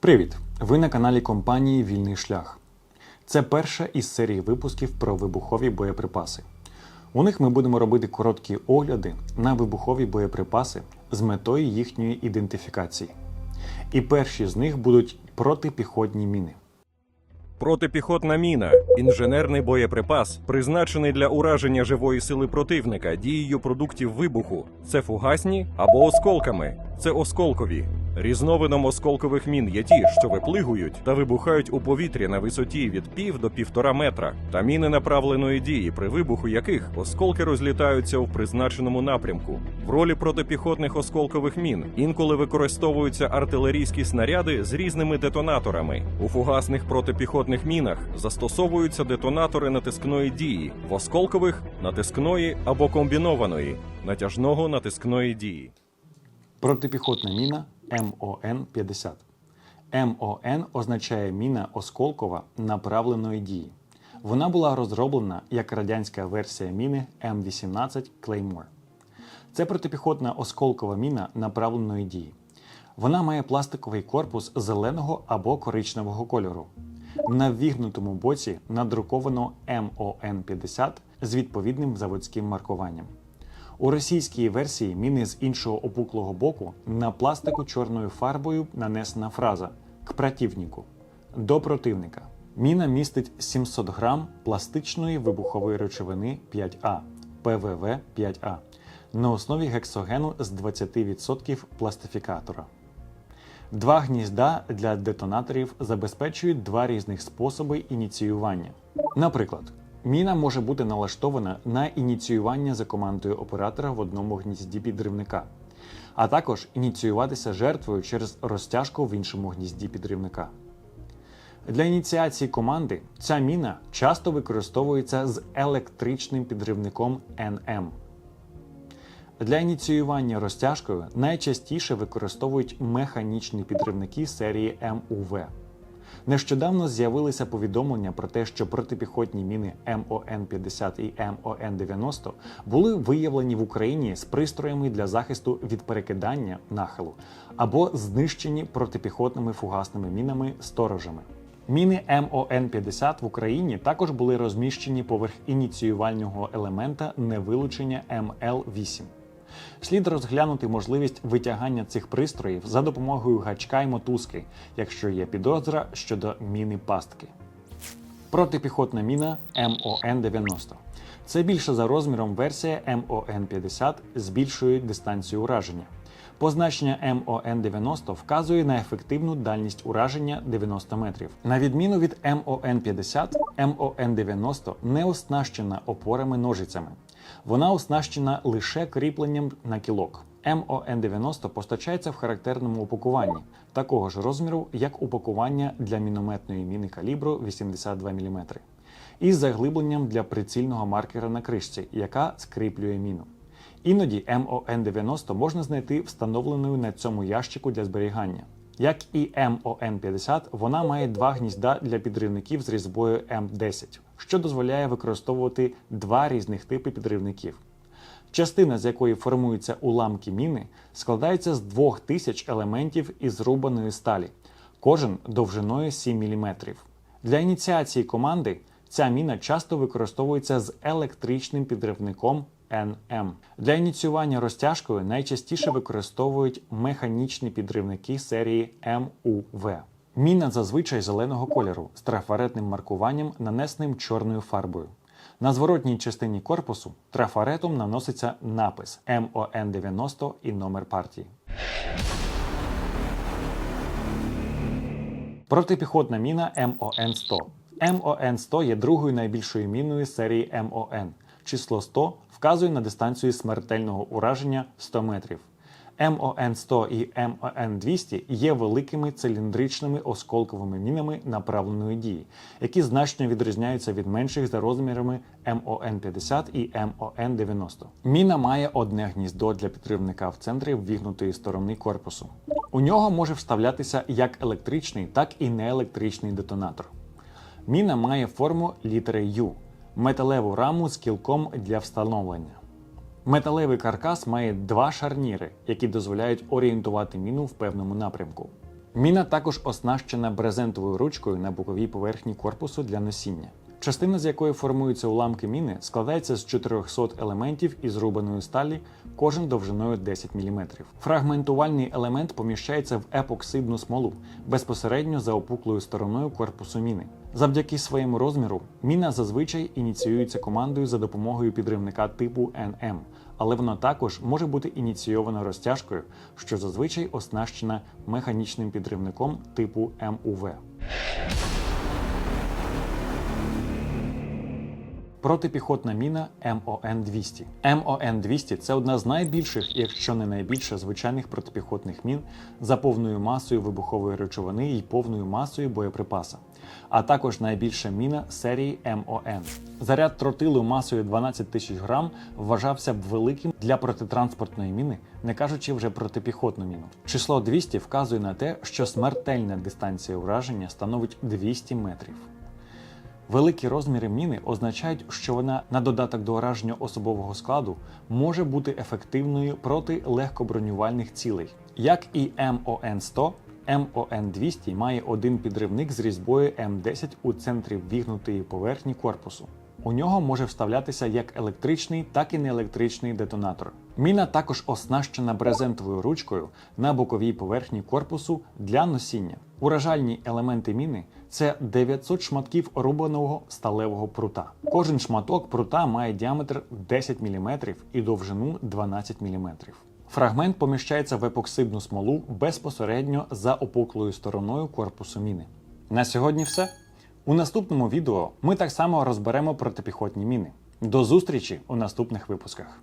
Привіт! Ви на каналі компанії Вільний шлях. Це перша із серії випусків про вибухові боєприпаси. У них ми будемо робити короткі огляди на вибухові боєприпаси з метою їхньої ідентифікації. І перші з них будуть протипіхотні міни. Протипіхотна міна інженерний боєприпас, призначений для ураження живої сили противника дією продуктів вибуху. Це фугасні або осколками. Це осколкові. Різновидом осколкових мін є ті, що виплигують та вибухають у повітрі на висоті від пів до півтора метра, та міни направленої дії, при вибуху яких осколки розлітаються в призначеному напрямку. В ролі протипіхотних осколкових мін інколи використовуються артилерійські снаряди з різними детонаторами. У фугасних протипіхотних мінах застосовуються детонатори натискної дії, в осколкових натискної або комбінованої натяжного натискної дії. Протипіхотна міна МОН-50. МОН означає міна осколкова направленої дії. Вона була розроблена як радянська версія міни М18 Claymore. Це протипіхотна осколкова міна направленої дії. Вона має пластиковий корпус зеленого або коричневого кольору. На ввігнутому боці надруковано МОН-50 з відповідним заводським маркуванням. У російській версії міни з іншого опуклого боку на пластику чорною фарбою нанесена фраза к противнику до противника. Міна містить 700 грам пластичної вибухової речовини 5А ПВВ 5А на основі гексогену з 20% пластифікатора. Два гнізда для детонаторів забезпечують два різних способи ініціювання. Наприклад, міна може бути налаштована на ініціювання за командою оператора в одному гнізді підривника, а також ініціюватися жертвою через розтяжку в іншому гнізді підривника. Для ініціації команди ця міна часто використовується з електричним підривником NM. Для ініціювання розтяжкою найчастіше використовують механічні підривники серії МУВ. Нещодавно з'явилися повідомлення про те, що протипіхотні міни МОН-50 і МОН-90 були виявлені в Україні з пристроями для захисту від перекидання нахилу або знищені протипіхотними фугасними мінами сторожами. Міни МОН-50 в Україні також були розміщені поверх ініціювального елемента невилучення МЛ-8. Слід розглянути можливість витягання цих пристроїв за допомогою гачка й мотузки, якщо є підозра щодо міни пастки. Протипіхотна міна МОН-90. Це більша за розміром версія МОН-50 з більшою дистанцією ураження. Позначення МОН-90 вказує на ефективну дальність ураження 90 метрів. На відміну від МОН-50, МОН-90 не оснащена опорами-ножицями. Вона оснащена лише кріпленням на кілок. МОН-90 постачається в характерному упакуванні, такого ж розміру, як упакування для мінометної міни калібру 82 мм, із заглибленням для прицільного маркера на кришці, яка скріплює міну. Іноді МОН-90 можна знайти встановленою на цьому ящику для зберігання. Як і МОН-50, вона має два гнізда для підривників з різьбою М10, що дозволяє використовувати два різних типи підривників. Частина, з якої формуються уламки міни, складається з двох тисяч елементів із зрубаної сталі, кожен довжиною 7 мм. Для ініціації команди ця міна часто використовується з електричним підривником NM. Для ініціювання розтяжкою найчастіше використовують механічні підривники серії MUV. Міна зазвичай зеленого кольору з трафаретним маркуванням, нанесеним чорною фарбою. На зворотній частині корпусу трафаретом наноситься напис МОН-90 і номер партії. Протипіхотна міна МОН-100. МОН-100 є другою найбільшою міною серії МОН. Число 100 вказує на дистанцію смертельного ураження 100 метрів. МОН-100 і МОН-200 є великими циліндричними осколковими мінами направленої дії, які значно відрізняються від менших за розмірами МОН-50 і МОН-90. Міна має одне гніздо для підривника в центрі ввігнутої сторони корпусу. У нього може вставлятися як електричний, так і неелектричний детонатор. Міна має форму літери U, металеву раму з кілком для встановлення. Металевий каркас має два шарніри, які дозволяють орієнтувати міну в певному напрямку. Міна також оснащена брезентовою ручкою на боковій поверхні корпусу для носіння. Частина, з якої формуються уламки міни, складається з 400 елементів із рубаної сталі, кожен довжиною 10 мм. Фрагментувальний елемент поміщається в епоксидну смолу безпосередньо за опуклою стороною корпусу міни. Завдяки своєму розміру міна зазвичай ініціюється командою за допомогою підривника типу NM, але вона також може бути ініційована розтяжкою, що зазвичай оснащена механічним підривником типу МУВ. Протипіхотна міна МОН-200. МОН-200 – це одна з найбільших, якщо не найбільша, звичайних протипіхотних мін за повною масою вибухової речовини і повною масою боєприпаса, а також найбільша міна серії МОН. Заряд тротилу масою 12 тисяч грам вважався б великим для протитранспортної міни, не кажучи вже протипіхотну міну. Число 200 вказує на те, що смертельна дистанція ураження становить 200 метрів. Великі розміри міни означають, що вона на додаток до ураження особового складу може бути ефективною проти легкобронювальних цілей. Як і МОН-100, МОН-200 має один підривник з різьбою М10 у центрі вігнутої поверхні корпусу. У нього може вставлятися як електричний, так і неелектричний детонатор. Міна також оснащена брезентовою ручкою на боковій поверхні корпусу для носіння. Уражальні елементи міни це 900 шматків рубаного сталевого прута. Кожен шматок прута має діаметр 10 мм і довжину 12 мм. Фрагмент поміщається в епоксидну смолу безпосередньо за опуклою стороною корпусу міни. На сьогодні все. У наступному відео ми так само розберемо протипіхотні міни. До зустрічі у наступних випусках.